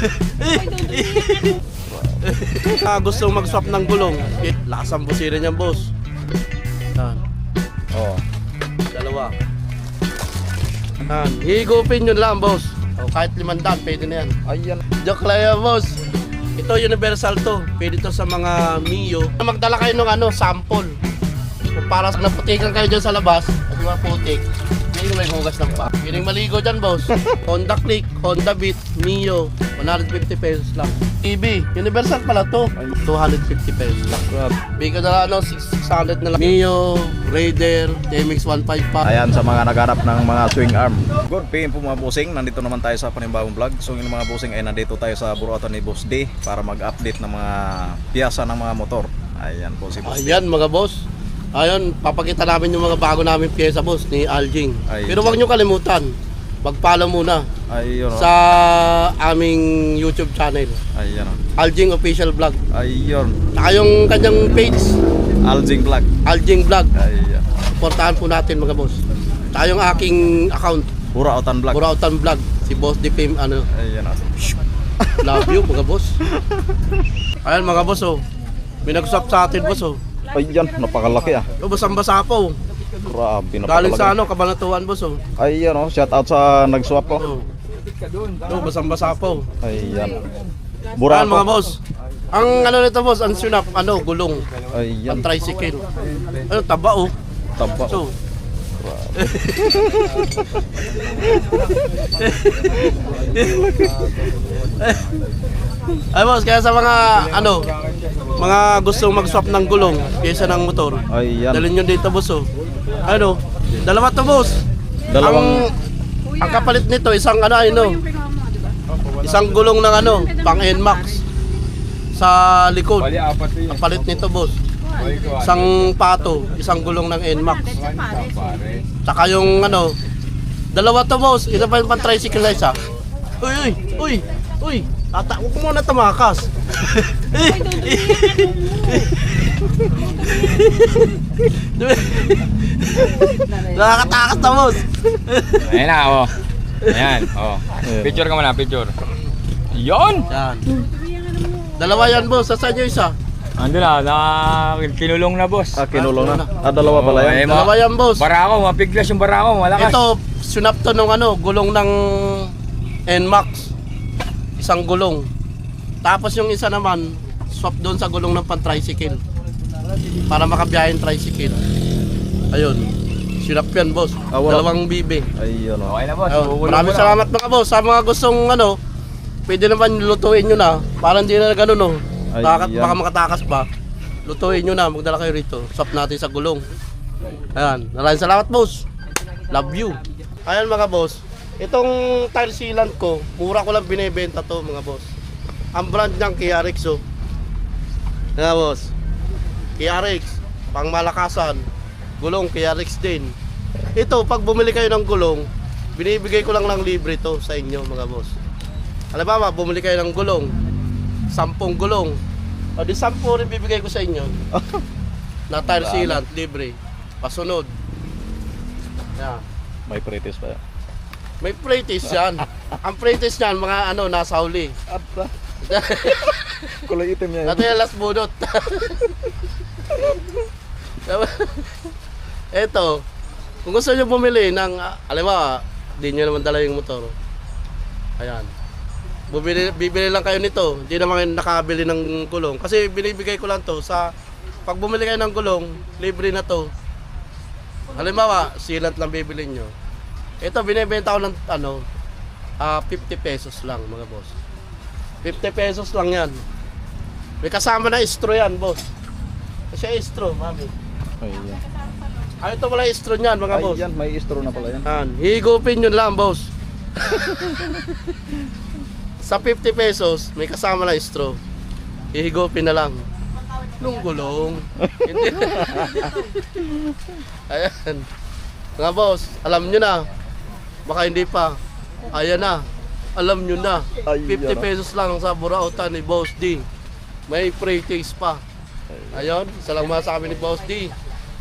Ah, gusto mag-swap ng gulong. Eh, lakas ang busirin niyan, boss. Yan. Oh. Dalawa. Yan. Higupin yun lang, boss. O, kahit limandaan, pwede na yan. Ayan. Joke lang yan, boss. Ito, universal to. Pwede to sa mga Mio. Magdala kayo ng ano, sample. Kung para sa naputikan kayo dyan sa labas, at mga putik, hindi may hugas ng pa. Piling maligo dyan, boss. Honda Click, Honda Beat, Mio, 150 pesos lang. TV, universal pala to. 250 pesos lang. Bigyan na lang, ano, 600 na lang. Mio, Raider, TMX 155. Ayan sa mga naghanap ng mga swing arm. Good PM po mga bossing. Nandito naman tayo sa panibagong vlog. So yung mga bossing ay nandito tayo sa Buruatan ni Boss D para mag-update ng mga piyasa ng mga motor. Ayan po si Boss D. Ayan mga boss. Ayun, papakita namin yung mga bago namin pyesa boss ni Aljing. Ay. Pero huwag nyo kalimutan, mag-follow muna Ayun. oh. sa aming YouTube channel. Ayun. oh. Aljing Official Vlog. Ayun. Saka yung kanyang page, Aljing Vlog. Aljing Vlog. Ayun. Supportahan po natin mga boss. Saka yung aking account, Burautan Vlog. Burautan Vlog. Si Boss Dipim, ano, Ayun. oh. love you mga boss. Ayan mga boss oh. May nag-swap sa atin boss oh. Ayun. Napakalaki ah. Oh, basang-basa po. Grabe. Galing sa Napakalaki. ano, Kabanatuan boss oh. Ayun. Oh. Shout out sa nag-swap ko. Oh. Oh, basang-basa po. Ayan. Ayan mga boss. Ang ano nito boss, ang sunap, ano, gulong. Ayan. Ang tricycle. Ano, taba oh. Taba. So, ay boss, kaya sa mga, ano, mga gustong mag-swap ng gulong kaysa ng motor, Ayan. dalhin nyo dito boss oh. Ano, dalawa to boss. Dalawang- Ang, ang kapalit nito, isang ano, ano, isang gulong ng ano, pang NMAX sa likod. Ang palit nito boss. Isang pato, isang gulong ng NMAX. Tsaka yung ano, dalawa to boss. Ito pa yung pang tricycle na isa. Uy, uy, uy, uy. Ata, huwag mo na tumakas. Nakakatakas na boss. Ayan na, oh. Ayan, oh. Picture ka muna, picture. Yon! Yan. Dalawa yan boss. Saan yung isa? Ando na, na kinulong na boss. Ah, kinulong na. Ah, dalawa pala Oh, yan. ma- Dalawa yan boss. Barako, mapiglas yung barako, malakas. Ito, sunap to nung ano, gulong ng NMAX. Isang gulong. Tapos yung isa naman, swap doon sa gulong ng pan-tricycle. Para makabiyahe yung tricycle. Ayun. Sunap yan, boss. Ah, wala- Dalawang bibe. Ayun. Okay na boss. Ayun. Maraming mo na. salamat mga boss. Sa mga gustong ano, pwede naman lutuin nyo na. Para hindi na ganun, no. Ay, yan. baka makatakas pa. Lutuin nyo na. Magdala kayo rito. Swap natin sa gulong. Ayan. Maraming salamat, boss. Love you. Ayan mga boss. Itong tile sealant ko, mura ko lang binebenta to mga boss. Ang brand niyang KRX oh. Ayan boss. KRX, pang malakasan. Gulong KRX din. Ito, pag bumili kayo ng gulong, binibigay ko lang ng libre to sa inyo mga boss. Halimbawa, bumili kayo ng gulong, sampung gulong. O di sampu rin bibigay ko sa inyo. na tire sealant, libre. Pasunod. Yan. May pretties pa yan. May practice yan. Ang practice yan, mga ano, nasa huli. Ata. Kulay itim niya Ito yung last bunot. Ito, kung gusto nyo bumili ng, alam mo, di nyo naman dala yung motor. Ayan. Bumili, bibili lang kayo nito. Hindi naman kayo nakabili ng gulong. Kasi binibigay ko lang to sa, pag bumili kayo ng gulong, libre na to. Halimbawa, sealant lang bibili nyo. Ito, binibenta ko ng ano, ah 50 pesos lang mga boss. 50 pesos lang yan. May kasama na istro yan, boss. Kasi istro, mami. Ayan. Ay, ito wala istro niyan, mga boss. Ayan, may istro na pala yan. Yan, higupin yun lang, boss. Sa 50 pesos, may kasama na istro. Hihigupin na lang. Nung gulong. Ayan. Mga boss, alam nyo na. Baka hindi pa. Ayan na. Alam nyo na. Ayan 50 na. pesos lang sa Burautan ni Boss D. May free taste pa. Ayun, isa lang masasabi ni Boss D.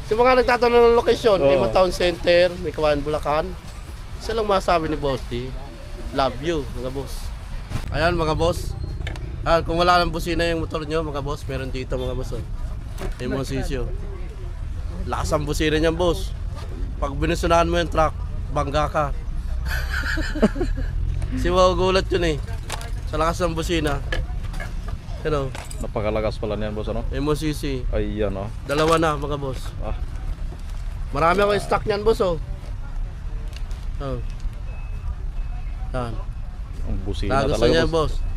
Sa mga nagtatanong ng lokasyon, Oo. Lima Town Center, may Kawan, Bulacan. Isa lang masasabi ni Boss D. Love you, mga boss. Ayan mga boss. Ah, kung wala ng busina yung motor nyo mga boss, meron dito mga boss. Oh. Emosisyo. Lakas ang busina niyan boss. Pag binusunahan mo yung truck, bangga ka. Si gulat yun eh. Sa lakas ng busina. Ano, Napakalakas pala niyan boss ano? MOCC. Ayan oh. Dalawa na mga boss. Ah, Marami ako stock niyan boss oh. Oh. Yan. ang busina Nagusto talaga niya boss. boss.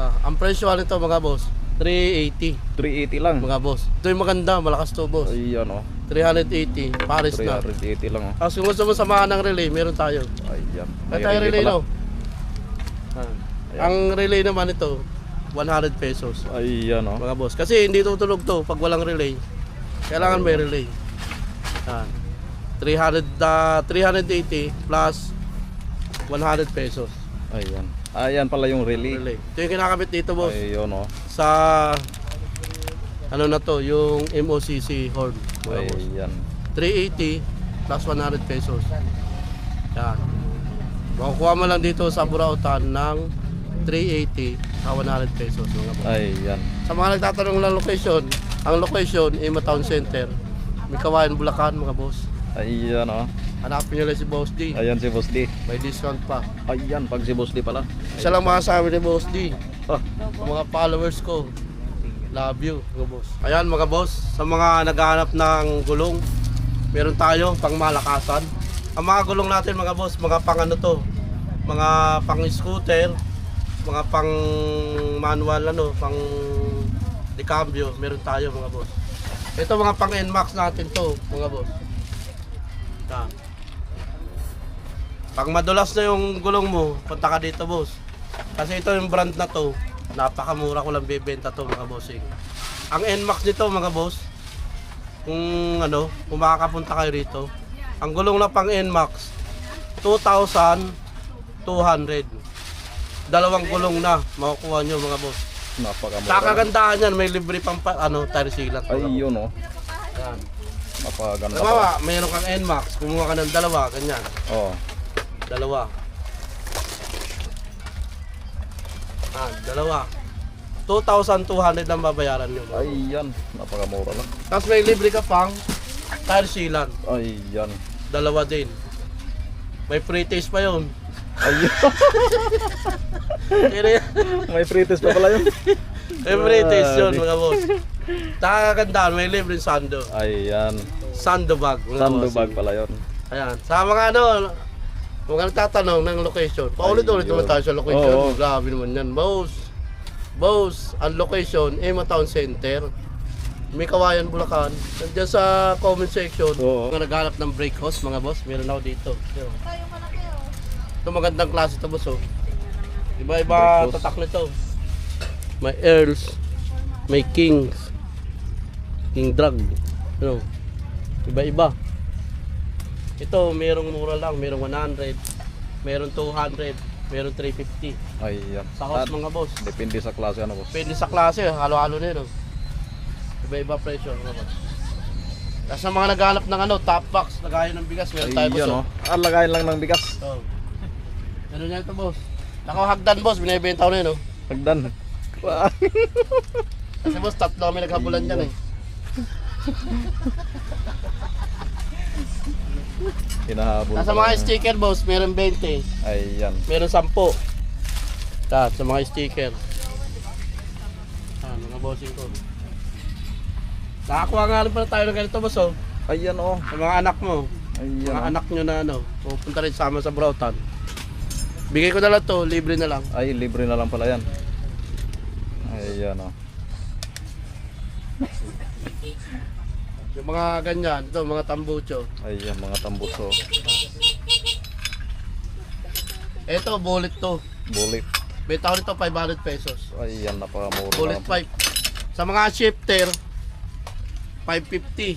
Ah, ang presyo nito mga boss, 380 380 lang. mga boss. Ito yung maganda, malakas to boss. Ayan oh. 380, Paris na. 380 lang oh. Tapos kung gusto mo samahan ng relay, meron tayo. Ayan. May May tayo relay pala. no. Ah. Ang relay naman ito, 100 pesos. Ayan oh. Mga boss. Kasi hindi tutunog to pag walang relay. Kailangan may relay. Yan. 300, ah, 380 plus 100 pesos. Ayan. Ayan pala yung relay. Relay. Ito yung kinakabit dito boss. Ayun oh. Sa ano na to, yung MOCC horn. Mga. Ayan. 380 plus 100 pesos. Yan. Makukuha mo lang dito sa Burautan ng 380 sa 100 pesos mga boss. Ayan. Sa mga nagtatanong ng location, ang location ay Town Center. May kawayan Bulacan mga boss. Ayan oh. Hanapin nyo lang si Boss D. Ayan si Boss D. May discount pa. Ayan, pag si Boss D pala. Isa lang masasabi ni Boss D. Ah, Sa mga followers ko. Love you, mga boss. Ayan mga boss, sa mga naghahanap ng gulong, meron tayo pang malakasan. Ang mga gulong natin mga boss, mga pang ano to, mga pang scooter, mga pang manual ano, pang de cambio, meron tayo mga boss. Ito mga pang NMAX natin to, mga boss. Yan. Pag madulas na yung gulong mo, punta ka dito boss. Kasi ito yung brand na to, napakamura ko lang bibenta to mga bossing. Ang NMAX nito mga boss, kung ano, kung makakapunta kayo rito, ang gulong na pang NMAX, 2,200. Dalawang gulong na, makukuha nyo mga boss. napakamura. Sa kagandahan yan, may libre pang pa, ano, tire mga boss. Ayun oh. Yan. Napakaganda Halimbawa, mayroon kang NMAX, kumuha ka ng dalawa, ganyan. Oh. Dalawa. Ah, dalawa. 2,200 ang babayaran nyo. Ayan, napakamura lang. Tapos may libre ka pang tire sealant. Ayan. Dalawa din. May free taste pa yun. Ayun. Yan, May free test pa pala yun. may free taste yun mga boss. Takakandaan, may libre sando. Ayan. Sando bag. Sandbag boss. pala yun. Ayan. Sa mga ano, kung ka nagtatanong ng location, paulit-ulit naman tayo sa location. Oo. Grabe naman yan. Boss, boss, ang location, Emma Town Center. May kawayan Bulacan. Nandiyan sa comment section. Oo. Mga naghanap ng brake hose, mga boss, meron ako dito. Ito. Ito magandang klase ito, boss. Oh. Iba-iba hose. tatak nito. May Earls, may Kings, King Drag. Ano? Iba-iba. Ito, merong mura lang, merong 100, merong 200, merong 350. Ayan. Sa house At mga boss. Depende sa klase ano boss. Pwede sa klase, halo-halo na yun. oh. Iba-iba presyo mga boss. Tapos sa mga naghanap ng ano, top box, lagayan ng bigas, meron tayo boss. Ayan oh. oh. Ah, lagayin lang ng bigas. Oh. Ano niya ito boss? Nakahagdan boss, binibenta ko na yun oh. Hagdan. Kasi boss, tatlo kami naghabulan dyan eh. Hinahabol. Nasa mga sticker boss, meron 20, Ayan. meron 10. Yan, sa mga sticker. Ah, mga bossing ko. Nakakuha nga rin pala tayo ng ganito boss oh. Ayan oh. Sa mga anak mo. Ayan. Mga oh. anak nyo na ano, pupunta rin sama sa Broughton. Bigay ko na lang to, libre na lang. Ay, libre na lang pala yan. Ayan oh. Yung mga ganyan, ito mga tambucho. Ayan, mga tambuso. Ito, bullet to. Bulit. Benta ko nito 500 pesos. Ayan, napakamura Bullet lang. pipe. Sa mga shifter, 550.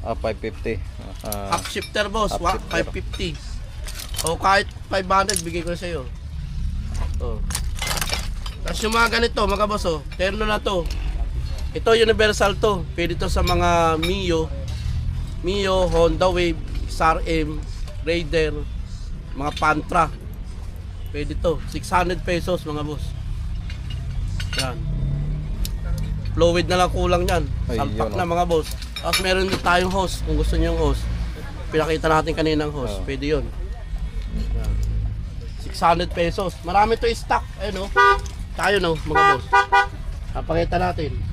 Ah, 550. Ah, Half shifter boss, half shifter. 550. O kahit 500, bigay ko na sa'yo. Oh. Tapos yung mga ganito, mga boss, oh, terno na to. Ito universal to. Pwede to sa mga Mio, Mio, Honda Wave, SRM, Raider, mga Pantra. Pwede to. 600 pesos mga boss. Yan. Fluid na lang kulang yan. Salpak na oh. mga boss. Tapos meron din tayong hose kung gusto niyo yung hose. Pinakita natin kaninang hose. Oh. Pwede yun. Yan. 600 pesos. Marami to stock. Ayun oh. Tayo no, mga boss. Papakita natin.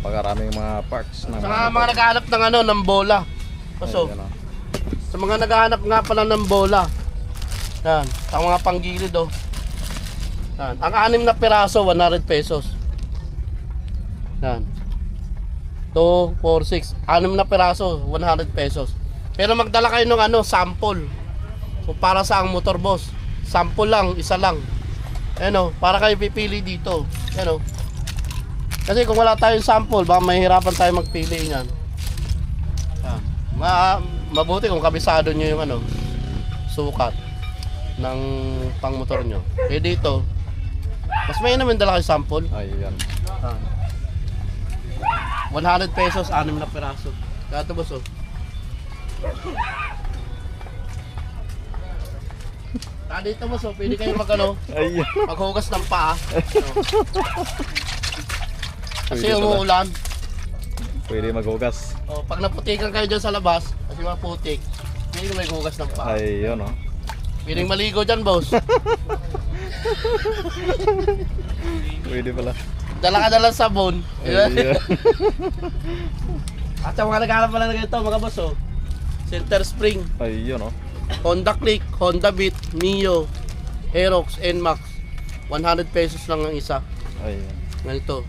Napakaraming mga parts ng Sa mga naghahanap ng ano, ng bola. Kaso, oh. Sa mga naghahanap nga pala ng bola. Yan. Sa mga panggilid oh. Yan. Ang anim na piraso, 100 pesos. Yan. 2, 4, 6. Anim na piraso, 100 pesos. Pero magdala kayo ng ano, sample. So, para sa ang motor boss. Sample lang, isa lang. Ano, para kayo pipili dito. Ano. Kasi kung wala tayong sample, baka mahihirapan tayo magpili niyan. Yan. Ma mabuti kung kabisado nyo yung ano, sukat ng pangmotor nyo. Kaya dito, mas may naman dala kayo sample. Ayan. 100 pesos, anim na peraso. Kaya ito boss oh. Ah, dito boss oh, pwede kayo mag ano, Ayan. maghugas ng paa. Ano. Kasi Pwede pala. umuulan. Pwede maghugas. Oh, pag naputikan kayo dyan sa labas, kasi maputik, pwede may hugas ng paa. Ayun oh. Pwedeng maligo dyan, boss. Pwede pala. Dala ka na lang sabon. Ayan. At sa mga naghahanap pala na ganito, mga boss, oh. Center spring, Ayun oh. Honda Click, Honda Beat, Mio, Aerox, NMAX. 100 pesos lang ang isa. Ayan. Ganito.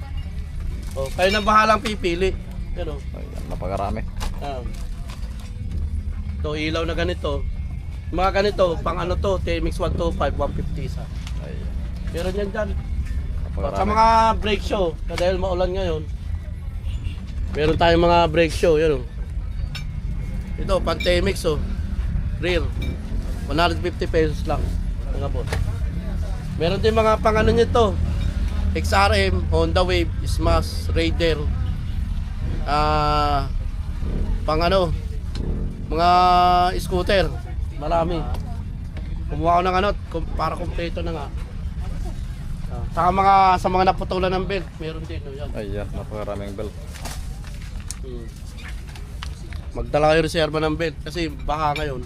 Oh, kayo na bahalang pipili. Pero, Ayan. Napakarami. um, to ilaw na ganito. Mga ganito, pang ano to, TMX 125, 150 isa. Ayan. Meron yan dyan. Sa Napakarami. mga brake show, dahil maulan ngayon, meron tayong mga brake show, yun oh. Ito, Pantemix oh. Rear. 150 pesos lang. Mga boss. Meron din mga pang ano nito. XRM, Honda Wave, Smash, Raider. Ah, pang ano, mga scooter. Marami. Kumuha ko ng ano, kum- para kompleto na nga. Ah, Saka mga sa mga naputulan ng belt, meron din oh, yan. Ayan. Napakaraming belt. Hmm. Magdala kayo reserva ng belt kasi baka ngayon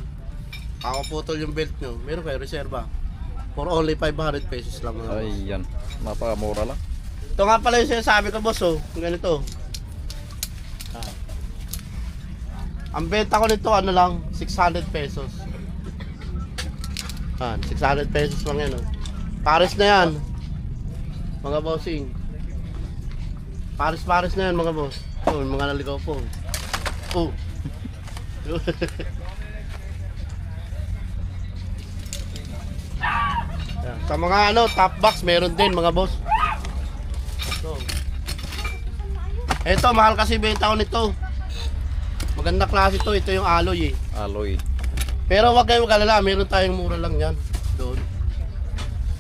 ako putol yung belt nyo, meron kayo reserva. For only 500 pesos lang mga boss. Ayan. Napakamura lang. Ito nga pala yung sinasabi ko boss oh, ganito. Ah. Ang benta ko nito ano lang, 600 pesos. Ah, 600 pesos lang yan oh. Pares na yan. Mga bossing. Pares-pares na yan mga boss. Oh, mga naligaw po. Oh. Yan. Sa mga ano, top box meron din mga boss. Ito. Ito, mahal kasi benta ko nito. Maganda klase to, ito yung alloy eh. Alloy. Pero wag kayong mag-alala, meron tayong mura lang yan. Doon.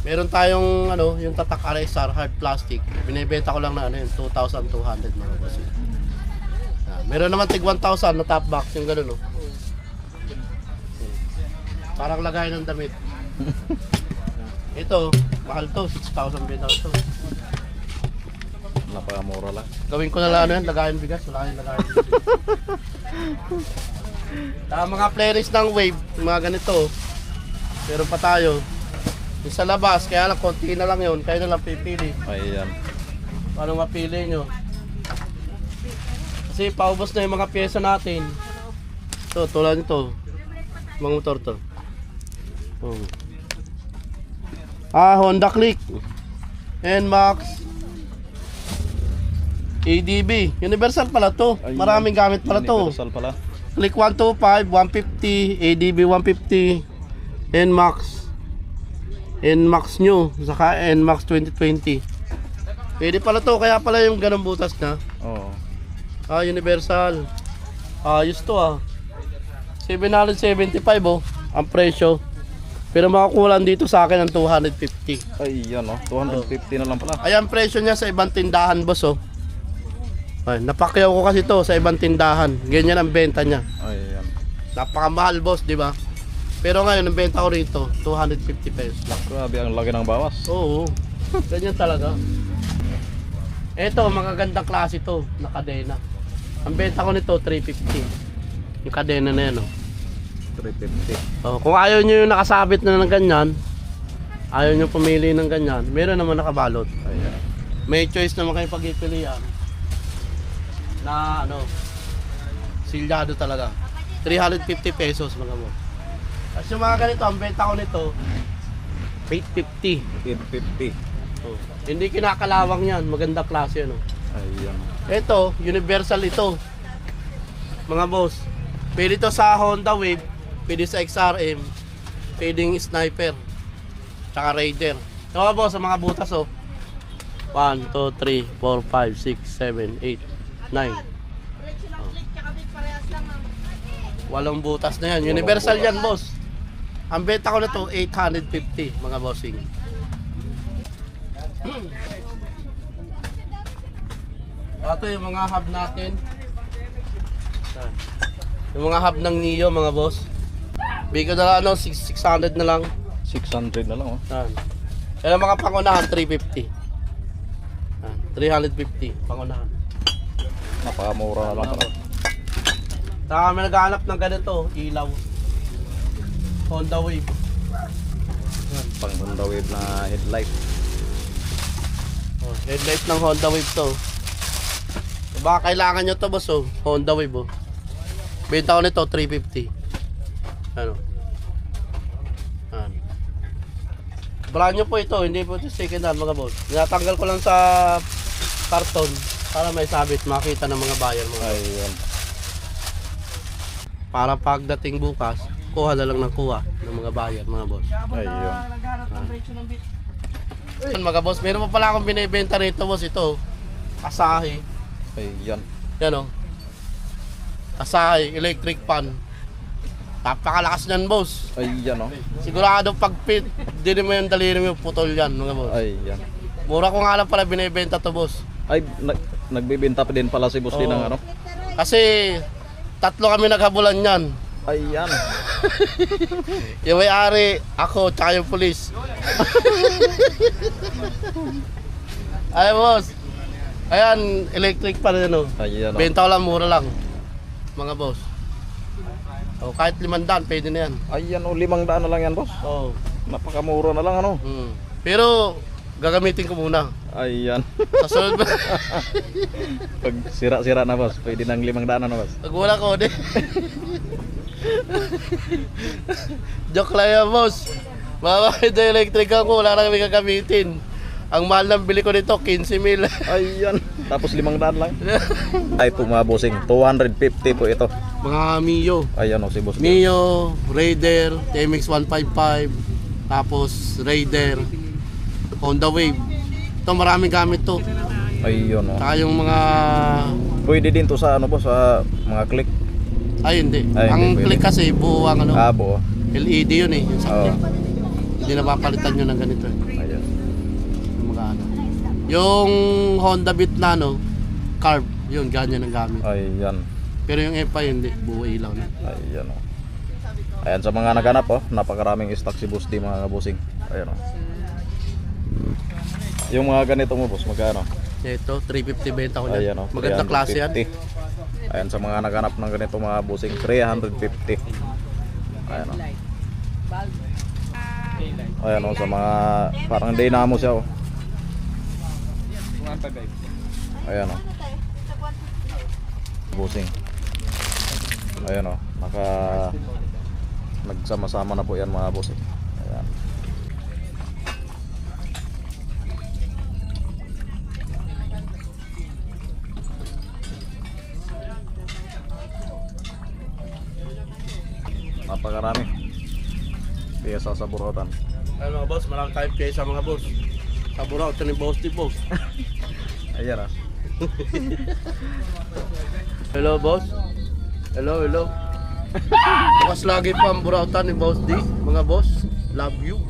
Meron tayong ano, yung tatak RSR hard plastic. Binibenta ko lang na ano yun, 2,200 mga boss. Yan. Meron naman tig 1,000 na top box, yung gano'n no. Parang lagay ng damit. Ito, mahal to, 6,000 benta to. Napakamura lang. Gawin ko na lang ano yan, lagayan bigas, wala kayong lagayan bigas. Tama mga playlist ng wave, mga ganito. Meron pa tayo. Yung sa labas, kaya lang konti na lang yun, kayo na lang pipili. Ayan. Paano mapili nyo? Kasi paubos na yung mga pyesa natin. Ito, tulad nito. Mga motor to. Oh. Ah, Honda Click. NMAX. ADB. Universal pala to. Maraming gamit pala to. Universal pala. Click 125, 150, ADB 150, NMAX. NMAX nyo, saka NMAX 2020. Pwede pala to, kaya pala yung ganong butas na. Oo. Ah, Universal. Ayos to ah. 775 oh, ang presyo. Pero makakulan dito sa akin ng 250. Ayan oh. 250 na lang pala. Ayan presyo niya sa ibang tindahan boss oh. Ay, napakyaw ko kasi to sa ibang tindahan. Ganyan ang benta niya. Ayan. Napakamahal boss, di ba? Pero ngayon, ang benta ko rito, 250 pesos lang. Grabe ang laki ng bawas. Oo, ganyan talaga. Ito, magagandang klase to, na kadena. Ang benta ko nito, 350. Yung kadena na yan, oh. 350. Oh, kung ayaw nyo yung nakasabit na ng ganyan, ayaw nyo pumili ng ganyan, meron naman nakabalot. Ayan. May choice naman kayo pagpipilian na ano, silyado talaga. 350 pesos mga mo. Tapos yung mga ganito, ang benta ko nito, 850. 850. Oh. Hindi kinakalawang yan, maganda klase ano. Ayan. Ito, universal ito. Mga boss. Pwede to sa Honda Wave, pwede sa XRM, pwedeng sniper, tsaka Raider. Mga boss, sa mga butas oh. 1, 2, 3, 4, 5, 6, 7, 8, 9. Walong butas na yan. Universal yan, boss. Ang benta ko na to 850, mga bossing. Ito yung mga hub natin. Yung mga hub ng Neo, mga boss. Bigo na lang, ano, 6- 600 na lang. 600 na lang oh. Yan. Yan ang mga pangunahan, 350. Yan. 350, pangunahan. Napakamura na lang pala. Saka kami naghahanap ng ganito, ilaw. Honda Wave. Yan. Pang Honda Wave na headlight. Oh, headlight ng Honda Wave to. Baka kailangan nyo to boss oh. Honda Wave oh. Benta ko nito 350. Ano? Yan. Brand new po ito, hindi po ito second hand mga boss. Tinatanggal ko lang sa karton para may sabit makita ng mga buyer mga boss. Ayan. Para pagdating bukas, kuha na lang ng kuha ng mga buyer mga boss. Ayun. Yan mga boss, meron pa pala akong binibenta rito boss ito. Asahi. Ayan. Yan o. Asahi, electric pan. Napakalakas niyan boss. Ayan oh. Sigurado pag pit, di mo yung daliri mo putol yan mga boss. Ayan. Mura ko nga lang pala binibenta to boss. Ay, nag nagbibenta pa din pala si Boss din Oo. ng ano? Kasi tatlo kami naghabulan yan. Ayan. Yung may-ari, ako, tsaka yung pulis. Ay boss. Ayan, electric pan yan o. Oh. Benta ko lang, mura lang. Mga boss. O, kahit limandaan, pwede na yan. Ayan oh, limang daan na lang yan, boss. Oo. Napakamura na lang ano. Mm. Pero, gagamitin ko muna. Ayan. Sa sunod ba? Pag sira-sira na, boss, pwede nang limang daan na, boss. Pag wala ko, di. Joke lang yan, boss. Mga electric ako, wala na kami gagamitin. Ang mahal ng bili ko nito, 15 mil. Ayan. Tapos limang daan lang. Ay po mga bossing, 250 po ito. mga Mio. Ayan oh, si boss. Mio, Raider, TMX 155, tapos Raider, Honda Wave. Ito maraming gamit to. Ayun oh. Saka yung mga... Pwede din to sa ano po, sa mga click. Ay hindi. Ay, ang hindi pwede. click kasi buo ang ano, Abo. LED yun eh. Yung Oo. sakit. Hindi napapalitan yun ng ganito eh. Ayan. Yung mga ano. Yung Honda Beat na ano, carb, yun, ganyan ang gamit. Ayan. Pero yung EPA hindi, buo ilaw na. Ayan oh. Ayan sa mga naganap oh, napakaraming stock si Boss D mga bossing. Ayan oh. Yung mga ganito mo boss, magkano? Ito, 350 benta ko Ayan yan. oh. Maganda klase yan. 350. Ayan sa mga naganap ng ganito mga bossing, 350. Ayan oh. Ayan oh, sa mga parang dynamo siya oh. Ayan oh. Bossing. Ayan oh, naka nagsama-sama na po yan mga bossing. Ayan. Napakarami. Piyesa sa burotan. Ano mga boss, marami tayong pyesa mga boss. Sa ito ni boss di boss. Ayan ah. Hello boss. Hello, hello. Bukas lagi pa ang burautan ni Boss D. Mga boss, love you.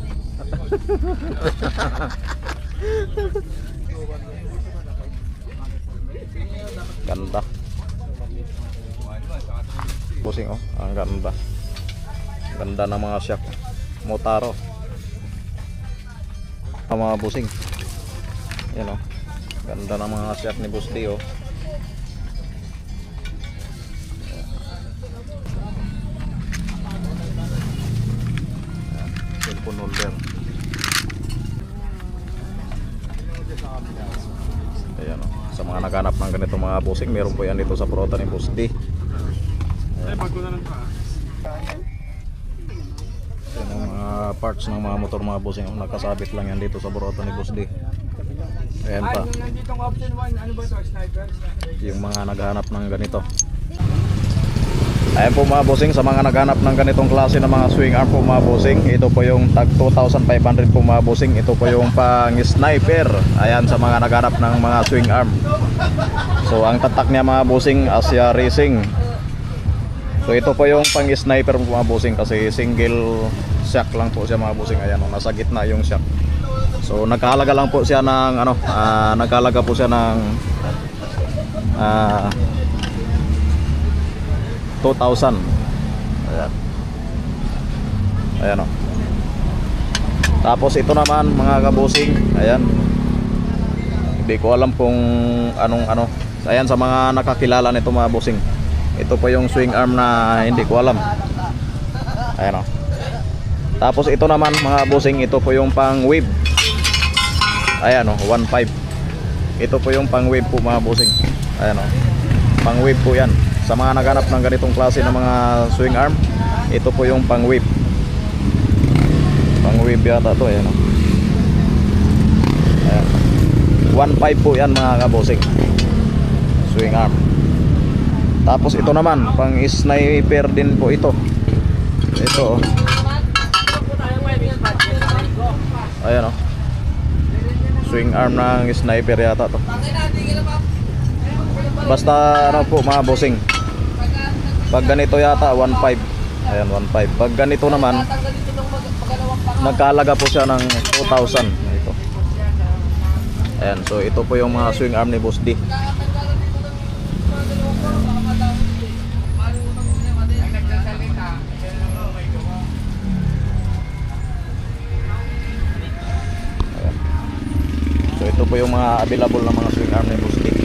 Ganda. Bossing oh, ang ganda. Ganda ng mga shock. Motaro. Ang mga busing. Yan oh. Ganda ng mga shock ni Boss D oh. Cellphone holder. Ayan oh. Sa mga naghanap ng ganito mga busing, meron po yan dito sa prota ni Boss D. Yan ang mga parts ng mga motor mga bossing. Oh, nakasabit lang yan dito sa burota ni Boss D. Ayan pa. nandito ang option 1, ano ba ito? Sniper? Yung mga naghahanap ng ganito. Ayan po mga bossing, sa mga naghanap ng ganitong klase ng mga swing arm po mga bossing, ito po yung tag 2,500 po mga bossing, ito po yung pang sniper. Ayan sa mga naghanap ng mga swing arm. So ang tatak niya mga bossing, Asia Racing. So ito po yung pang sniper po mga bossing kasi single shock lang po siya mga bossing. Ayan, oh, nasa gitna yung shock. So nagkahalaga lang po siya ng ano, ah, nagkahalaga po siya ng ah 2,000. Ayan. Ayan o. Tapos ito naman mga kabusing, ayan. Hindi ko alam kung anong ano. Ayan sa mga nakakilala nito mga busing. Ito po yung swing arm na hindi ko alam. Ayan o. Tapos ito naman mga busing, ito po yung pang wave. Ayan o, 1.5. Ito po yung pang wave po mga busing. Ayan o. Pang wave po yan. Sa mga naghanap ng ganitong klase ng mga swing arm, ito po yung pang wave. Pang wave yata to, ayan o. Ayan. 1.5 po yan mga kabosing. Swing arm. Tapos ito naman, pang sniper din po ito. Ito oh. Ayan o. Swing arm ng sniper yata to. Basta ano po mga bossing. Pag ganito yata 1.5. Ayan 1.5. Pag ganito naman nagkalaga po siya ng 2,000 ito. Ayan, so ito po yung mga swing arm ni Boss D. Po yung mga available na mga swing arm Boss D.